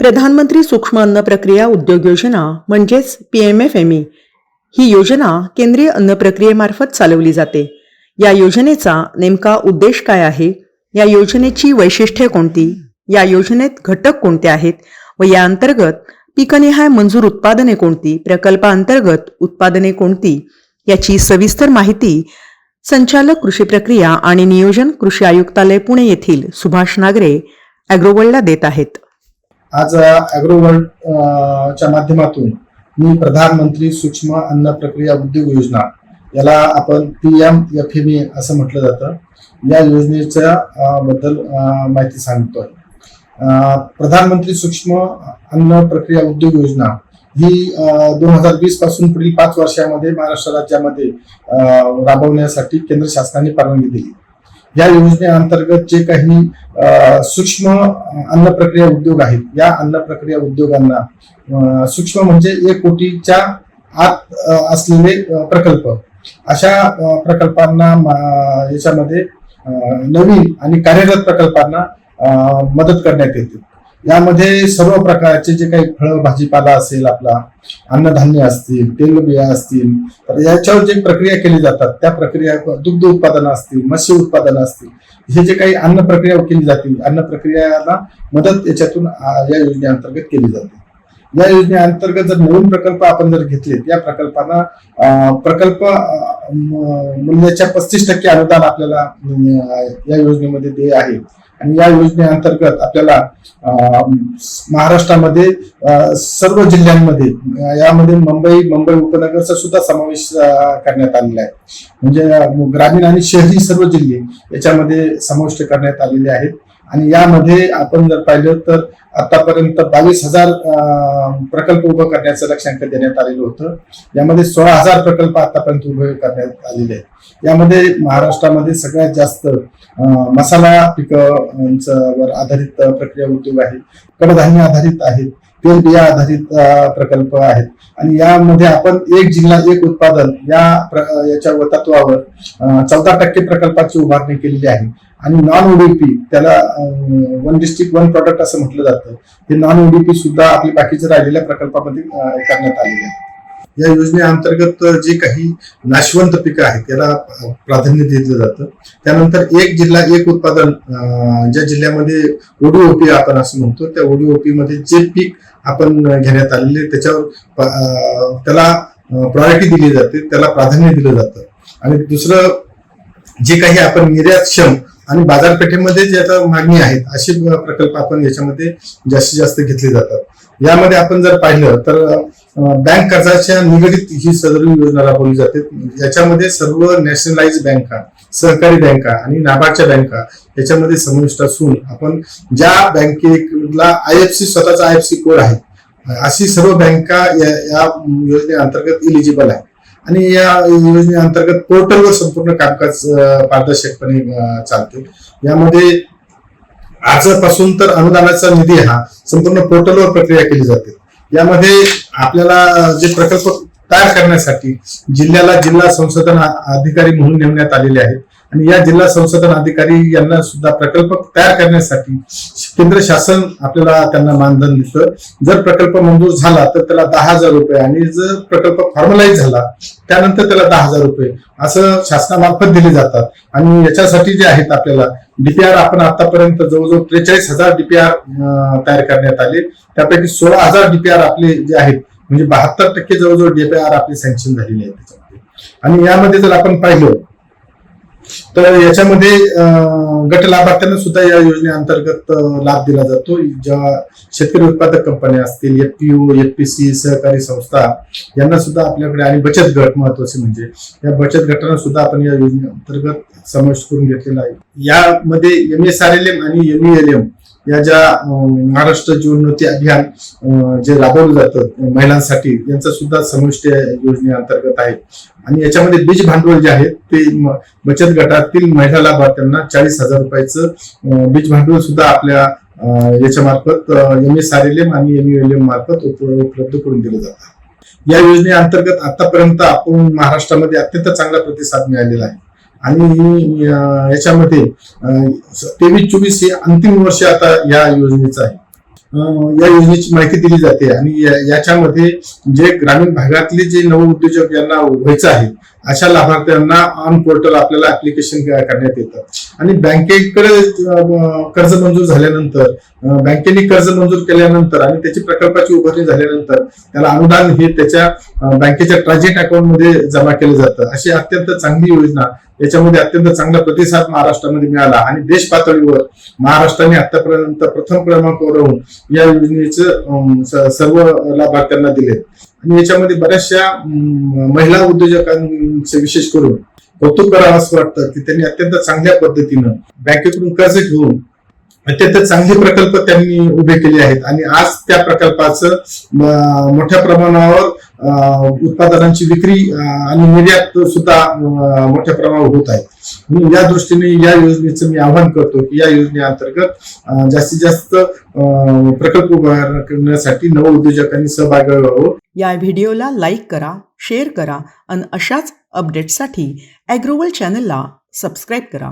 प्रधानमंत्री सूक्ष्म अन्न प्रक्रिया उद्योग योजना म्हणजेच P M F M E ही योजना केंद्रीय अन्न प्रक्रियेमार्फत चालवली जाते. या योजनेचा नेमका उद्देश काय आहे? या योजनेची वैशिष्ट्ये कोणती? या योजनेत घटक कोणते आहेत? व या अंतर्गत पिकनिहाय मंजूर उत्पादने कोणती? प्रकल्पांतर्गत उत्पादने कोणती? याची सविस्तर माहिती संचालक कृषी प्रक्रिया आणि नियोजन कृषी आयुक्तालय पुणे येथील सुभाष नागरे अॅग्रोवर्ल्डला देत आहेत. आज अॅग्रो वर्ल्ड च्या माध्यमातून मी प्रधानमंत्री सूक्ष्म अन्न प्रक्रिया उद्योग योजना याला आपण P M F M A असं म्हटलं जातं. या योजनेच्या बद्दल माहिती सांगतोय. प्रधानमंत्री सूक्ष्म अन्न प्रक्रिया उद्योग योजना ही दोन हजार वीसपासून पुढील पाच वर्षामध्ये महाराष्ट्र राज्यामध्ये राबवण्यासाठी केंद्र शासनाने परवानगी दिली. या योजनेअंतर्गत जे काही सूक्ष्म अन्न प्रक्रिया उद्योग आहेत या अन्न प्रक्रिया उद्योगांना सूक्ष्म म्हणजे एक कोटीच्या आत असलेले प्रकल्प. अशा प्रकल्पांना याच्यामध्ये नवीन आणि कार्यरत प्रकल्पांना मदत करण्यात येते. यामध्ये सर्व प्रकारचे जे काही फळ भाजीपाला असेल आपला अन्नधान्य असतील तेलबिया असतील तर याच्यावर जे प्रक्रिया केली जातात त्या प्रक्रिया दुग्ध उत्पादन असतील मत्स्य उत्पादन असतील हे जे काही अन्न प्रक्रिया केली जातील अन्न प्रक्रियाला मदत याच्यातून या योजनेअंतर्गत केली जाते. या योजनेअंतर्गत जर नवीन प्रकल्प आपण जर घेतले या प्रकल्पांना प्रकल्प म- मूल्याच्या पस्तीस टक्के अनुदान आपल्याला या योजनेमध्ये दे आहे. आणि या योजनेअंतर्गत आपल्याला महाराष्ट्रामध्ये सर्व जिल्ह्यांमध्ये यामध्ये मुंबई मुंबई उपनगरचा सुद्धा समावेश करण्यात आलेला आहे. म्हणजे ग्रामीण आणि शहरी सर्व जिल्हे याच्यामध्ये समाविष्ट करण्यात आलेले आहेत. आणि यामध्ये आपण जर पाहिलं तर आतापर्यंत बावीस हजार प्रकल्प उभं करण्याचं लक्ष्यांक देण्यात आलेलं होतं. यामध्ये सोळा हजार प्रकल्प आतापर्यंत उभे करण्यात आलेले आहेत. यामध्ये महाराष्ट्रामध्ये सगळ्यात जास्त मसाला मसाला पिकांवर आधारित प्रक्रिया उद्योग आहे. कडधान्य आधारित आहेत. तेलबिया आधारित प्रकल्प आहेत. आणि यामध्ये आपण एक जिल्हा एक उत्पादन या प्र- याच्या तत्वावर चौदा टक्के प्रकल्पाची उभारणी केलेली आहे. आणि नॉन ओडीपी त्याला वन डिस्ट्रिक्ट वन प्रॉडक्ट असं म्हटलं जातं. हे नॉन ओडीपी सुद्धा आपली बाकीच्या राहिलेल्या प्रकल्पामध्ये करण्यात आलेले आहे. या योजनेअंतर्गत जे काही नाशवंत पिकं आहेत त्याला प्राधान्य दिलं जातं. त्यानंतर एक जिल्हा एक उत्पादन ज्या जिल्ह्यामध्ये ओडीओपी आपण असं म्हणतो त्या ओडीओपी मध्ये जे पीक आपण घेण्यात आलेले त्याच्यावर त्याला प्रायोरिटी दिली जाते त्याला प्राधान्य दिलं जातं. आणि दुसरं जे काही आपण निर्यातक्षम आणि बाजारपेठेमध्ये जे आता मागणी आहेत असे प्रकल्प आपण याच्यामध्ये जास्तीत जास्त घेतले जातात. यामध्ये आपण जर पाहिलं तर बँक कर्जाच्या निगडीत ही सदर योजना राबवली जाते. याच्यामध्ये सर्व नॅशनलाइज बँका सहकारी बँका आणि नाबार्डच्या बँका याच्यामध्ये समाविष्ट असून आपण ज्या बँकेला आय एफ सी स्वतःचा आय एफ सी कोड आहे अशी सर्व बँका या या योजनेअंतर्गत इलिजिबल आहे आणि या योजनेअंतर्गत पोर्टलवर संपूर्ण कामकाज पारदर्शकपणे चालते. यामध्ये आजपासून तर अनुदानाचा निधी हा संपूर्ण पोर्टलवर प्रक्रिया केली जाते. यामध्ये आपल्याला जे प्रकल्प तयार करण्यासाठी जिल्ह्याला जिल्हा संशोधन अधिकारी म्हणून नेमण्यात आलेले आहेत. आणि या जिल्हा संशोधन अधिकारी यांना सुद्धा प्रकल्प तयार करण्यासाठी केंद्र शासन आपल्याला त्यांना मानधन देतं जर प्रकल्प मंजूर झाला तर त्याला दहा हजार रुपये आणि जर प्रकल्प फॉर्मलाईज झाला त्यानंतर त्याला दहा हजार रुपये असं शासनामार्फत दिले जातात. आणि याच्यासाठी जे आहेत आपल्याला डीपीआर आपण आतापर्यंत जवळजवळ त्रेचाळीस हजार डीपीआर तयार करण्यात आले. त्यापैकी सोळा हजार डीपीआर आपले जे आहेत म्हणजे बहात्तर टक्के जवळजवळ डीपीआर आपले सँक्शन झालेले आहेत त्याच्यामध्ये. आणि यामध्ये जर आपण पाहिलं तर याच्यामध्ये गट लाभार्थ्यांना सुद्धा या योजनेअंतर्गत लाभ दिला जातो. ज्या शेतकरी उत्पादक कंपन्या असतील एफपीओ एफपीसी सहकारी संस्था यांना सुद्धा आपल्याकडे आणि बचत गट महत्त्वाचे म्हणजे या बचत गटांना सुद्धा आपण या योजनेअंतर्गत समावेश करून घेतलेला आहे. यामध्ये M S R L M आणि एम एल एम या ज्या महाराष्ट्र जीवनोन्नती अभियान जे राबवलं जातं महिलांसाठी यांचा सुद्धा समाविष्ट योजनेअंतर्गत आहे आणि याच्यामध्ये बीज भांडवल जे आहे ते बचत गटातील महिला लाभार्थ्यांना चाळीस हजार रुपयाचं बीज भांडवल सुद्धा आपल्या याच्या मार्फत M S R L M आणि एम एल एम मार्फत उपलब्ध करून दिलं जातं. या योजनेअंतर्गत आतापर्यंत आपण महाराष्ट्रामध्ये अत्यंत चांगला प्रतिसाद मिळालेला आहे. आणि याच्यामध्ये तेवीस चोवीस हे अंतिम वर्ष आता या योजनेचं आहे. या योजनेची माहिती दिली जाते. आणि याच्यामध्ये जे ग्रामीण भागातले जे नवउद्योजक यांना व्हायचं आहे अशा लाभार्थ्यांना ऑन पोर्टल आपल्याला ऍप्लिकेशन करण्यात येतं. आणि बँकेकडे कर्ज मंजूर झाल्यानंतर बँकेने कर्ज मंजूर केल्यानंतर आणि त्याची प्रकल्पाची उभारणी झाल्यानंतर त्याला अनुदान हे त्याच्या बँकेच्या ट्रान्झिट अकाउंटमध्ये जमा केलं जातं. अशी अत्यंत चांगली योजना याच्यामध्ये अत्यंत चांगला प्रतिसाद महाराष्ट्रामध्ये मिळाला. आणि देश पातळीवर महाराष्ट्राने आतापर्यंत प्रथम क्रमांकावर राहून या योजनेचं सर्व लाभार्थ्यांना दिले. आणि याच्यामध्ये बऱ्याचशा महिला उद्योजकांचे विशेष करून कौतुक करावं असं वाटतं की त्यांनी अत्यंत चांगल्या पद्धतीनं बँकेकडून कर्ज घेऊन अत्यंत चांगले प्रकल्प त्यांनी उभे केले आहेत. आणि आज त्या प्रकल्पाचं मोठ्या प्रमाणावर उत्पादनांची विक्री आणि निर्यात सुद्धा मोठ्या प्रमाणावर होत आहे. म्हणून या दृष्टीने या योजनेचं मी आवाहन करतो की या योजनेअंतर्गत जास्तीत जास्त प्रकल्प करण्यासाठी नव नवउद्योजकांनी सहभागी व्हावं. या व्हिडिओला लाईक करा शेअर करा आणि अशाच अपडेट्ससाठी ॲग्रोवल चॅनलला सबस्क्राईब करा.